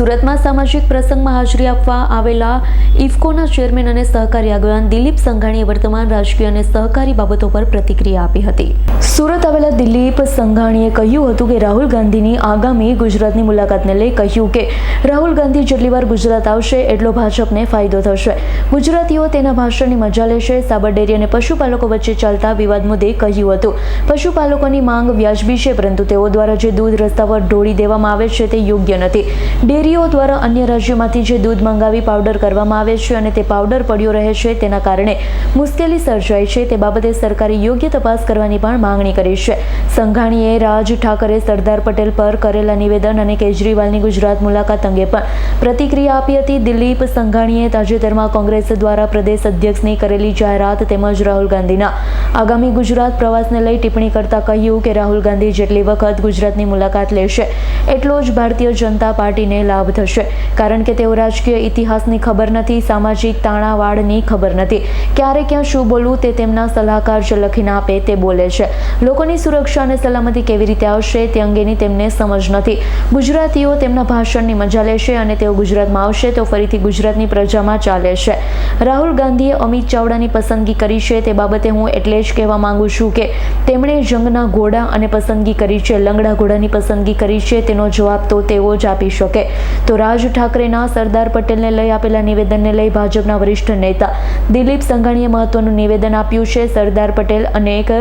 સુરતમાં સામાજિક પ્રસંગમાં હાજરી આપવા આવેલા ઇફકોના ચેરમેન અને સહકારી આગેવાન દિલીપ સંઘાણીએ વર્તમાન રાજકીય અને સહકારી બાબતો પર પ્રતિક્રિયા આપી હતી. સુરત આવેલા દિલીપ સંઘાણીએ કહ્યું હતું કે રાહુલ ગાંધીની આગામી ગુજરાતની મુલાકાતને લઈ કહ્યું કે રાહુલ ગાંધી જેટલી વાર ગુજરાત આવશે, એટલો ભાજપને ફાયદો થશે. ગુજરાતીઓ તેના ભાષણની મજા લેશે સાબરડેરી અને પશુપાલકો વચ્ચે ચાલતા વિવાદ મુદ્દે કહ્યું હતું. પશુપાલકોની માંગ વ્યાજબી છે, પરંતુ તેઓ દ્વારા જે દૂધ રસ્તા પર ઢોળી દેવામાં આવે છે તે યોગ્ય નથી. ડેરીઓ દ્વારા અન્ય રાજ્યોમાંથી જે દૂધ મંગાવી પાવડર કરવામાં આવે છે અને તે પાવડર પડ્યો રહે છે, તેના કારણે મુશ્કેલી સર્જાય છે. તે બાબતે સરકારે યોગ્ય તપાસ કરવાની પણ માંગણી કરી છે. સંઘાણીએ રાજ ઠાકરે સરદાર પટેલ પર કરેલા નિવેદન અને કેજરીવાલની ગુજરાત મુલાકાત અંગે પણ પ્રતિક્રિયા આપી હતી. દિલીપ સંઘાણીએ તાજેતરમાં કોંગ્રેસ દ્વારા પ્રદેશ અધ્યક્ષની કરેલી જાહેરાત તેમજ રાહુલ ગાંધીના આગામી ગુજરાત પ્રવાસને લઈ ટિપ્પણી કરતા કહ્યું કે રાહુલ ગાંધી જેટલી વખત ગુજરાતની મુલાકાત લેશે, એટલો જ ભારતીય જનતા પાર્ટીને લાભ થશે. કારણ કે તેઓ રાજકીય ઇતિહાસની ખબર નથી, સામાજિક તાણાવાડની ખબર નથી. ક્યારે ક્યાં શું બોલવું તે તેમના સલાહકાર જે લખીને આપે તે બોલે છે. લોકોની સુરક્ષા અને સલામતી કેવી રીતે આવશે તે અંગેની તેમને સમજ નથી. ગુજરાતીઓ તેમના ભાષણની મજા લેશે અને તેઓ ગુજરાતમાં આવશે તો ફરીથી ગુજરાતની પ્રજામાં ચાલે છે. રાહુલ ગાંધીએ અમિત ચાવડાની પસંદગી કરી છે તે બાબતે હું એટલે જ કહેવા માંગુ છું કે તેમણે જંગના ઘોડા અને પસંદગી કરી છે. લંગડા ઘોડાની પસંદગી કરી છે તેનો જવાબ તો તેઓ જ આપી શકે. તો રાજ ઠાકરેના સરદાર પટેલને લઈ આપેલા નિવેદનને લઈ ભાજપના વરિષ્ઠ નેતા દિલીપ સંઘાણીએ મહત્વનું નિવેદન આપ્યું છે. સરદાર પટેલ અનેક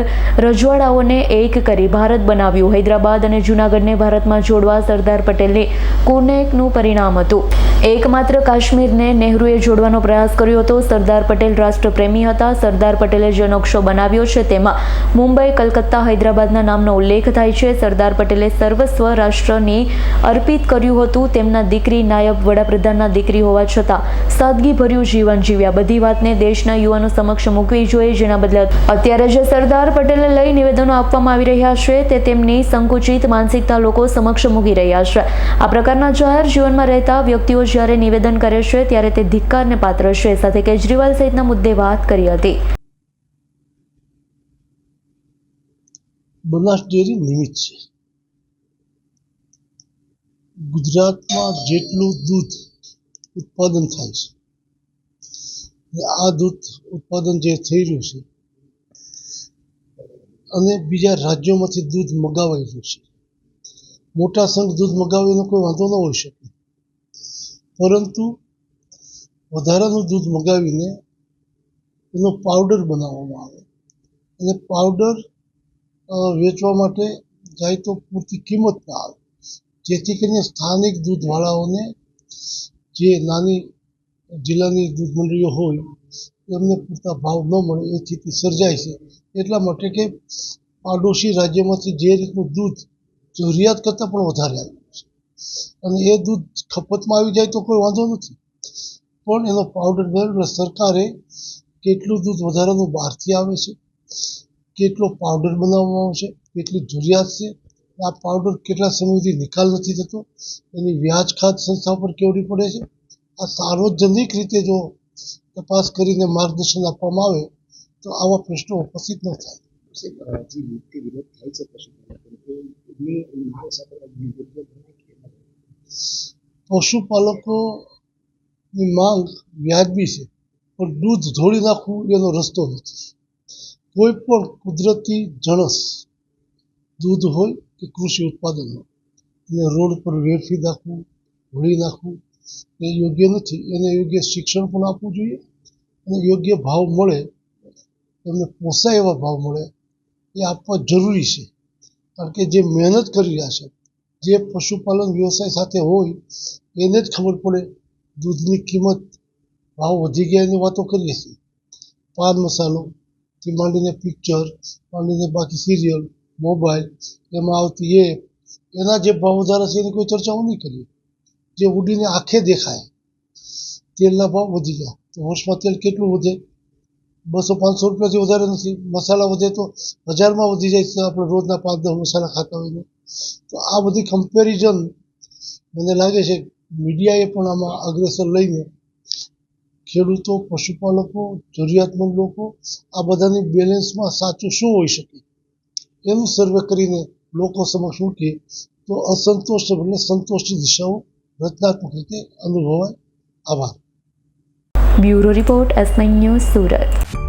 રજવાડાઓને એક કરી ભારત બનાવ્યું. હૈદરાબાદ અને જૂનાગઢને ભારતમાં જોડવા સરદાર પટેલની કુનેકનું પરિણામ હતું. એકમાત્ર કાશ્મીરને નહેરુએ જોડવાનો પ્રયાસ કર્યો હતો. સરદાર પટેલ રાષ્ટ્રપ્રેમી હતા. સરદાર પટેલે જે નકશો બનાવ્યો છે તેમાં મુંબઈ, કલકત્તા, હૈદરાબાદના નામનો ઉલ્લેખ થાય છે. સરદાર પટેલે સર્વસ્વ રાષ્ટ્રને અર્પિત કર્યું હતું. તેમના દીકરી નાયબ વડાપ્રધાનના દીકરી હોવા છતાં સાદગીભર્યું જીવન જીવ્યા. બધી વાતને દેશના યુવાનો સમક્ષ મૂકવી જોઈએ, જેના બદલે અત્યારે જે સરદાર પટેલને લઈ નિવેદનો આપવામાં આવી રહ્યા છે. તે તેમની સંકુચિત માનસિકતા લોકો સમક્ષ મૂકી રહ્યા છે. આ પ્રકારના જાહેર જીવનમાં રહેતા વ્યક્તિઓ જ્યારે નિવેદન કરે છે, ત્યારે તે ધિક્કારને પાત્ર છે. સાથે કેજરીવાલ સહિતના મુદ્દે વાત કરી હતી. બનાસ ડેરી નિમિત્ત છે. ગુજરાતમાં જેટલું દૂધ ઉત્પાદન થાય છે આ દૂધ ઉત્પાદન જે થઈ રહ્યું છે, અને બીજા રાજ્યોમાંથી દૂધ મગાવાઈ રહ્યું છે. મોટા સંઘ દૂધ મગાવીને કોઈ વાંધો ન હોઈ શકે. પરંતુ વધારાનું દૂધ મગાવીને એનો પાવડર બનાવવામાં આવે. અને પાવડર વેચવા માટે જાય તો પૂરતી કિંમત ના આવે. જેથી કરીને સ્થાનિક દૂધવાળાઓને જે નાની જિલ્લાની દૂધ મંડળીઓ હોય, એમને પૂરતા ભાવ ન મળે, એ સ્થિતિ સર્જાય છે. એટલા માટે કે પાડોશી રાજ્યમાંથી જે રીતનું દૂધ જરૂરિયાત કરતાં પણ વધારે આવ્યું છે અને એ દૂધ ખપતમાં આવી જાય તો કોઈ વાંધો નથી. પણ એનો પાવડર બનાવીને સરકારે કેટલું દૂધ વધારાનું બહારથી આવે છે, કેટલો પાવડર બનાવવામાં આવશે કેટલી જરૂરિયાત છે આ પાવડર કેટલા સમય નિકાલ નથી થતો, એની વ્યાજ ખાત સંસ્થા પર કેવડી પડે છે? આ સાર્વજનિક રીતે જો તપાસ કરીને માર્ગદર્શન આપવામાં આવે, તો આવા પ્રશ્નો ઉપસ્થિત ન થાય. થાય છે પશુપાલકોનો માંગ વ્યાજબી છે, પણ દૂધ ઢોળી નાખવું એનો રસ્તો નથી. કોઈ પણ કુદરતી જણસ દૂધ હોય કે કૃષિ ઉત્પાદન હોય એને રોડ પર વેડફી નાખવું, ઢોળી નાખવું, એ યોગ્ય નથી. એને યોગ્ય શિક્ષણ પણ આપવું જોઈએ અને યોગ્ય ભાવ મળે, એમને પોસાય એવા ભાવ મળે, એ આપવા જરૂરી છે. કારણ કે જે મહેનત કરી રહ્યા છે જે પશુપાલન વ્યવસાય સાથે હોય, એને જ ખબર પડે દૂધની કિંમત, ભાવ વધી ગયા એની વાતો કરીએ છીએ. પાન મસાલો થી માંડીને પિક્ચર માંડીને બાકી સિરિયલ મોબાઈલ એમાં આવતી એપ એના જે ભાવ વધારા છે એની કોઈ ચર્ચાઓ નહીં કરીએ. જે ઉડીને આંખે દેખાય, તેલના ભાવ વધી ગયા. તો વર્ષમાં તેલ કેટલું વધે? બસો પાંચસો રૂપિયાથી વધારે નથી. મસાલા વધે તો હજારમાં વધી જાય છે. આપણે રોજના પાંચ દસ મસાલા ખાતા હોઈએ. તો આ બધી કમ્પેરિઝન મને લાગે છે મીડિયાએ પણ આમાં અગ્રેસર લઈને ખેડૂતો, પશુપાલકો, જરૂરિયાતમંદ લોકો આ બધાની બેલેન્સમાં સાચું શું હોઈ શકે? એનું સર્વે કરીને લોકો સમક્ષ મૂકીએ તો અસંતોષ એટલે સંતોષની દિશાઓ રચનાત્મક રીતે અનુભવાય. આભાર. Bureau report S news Surat.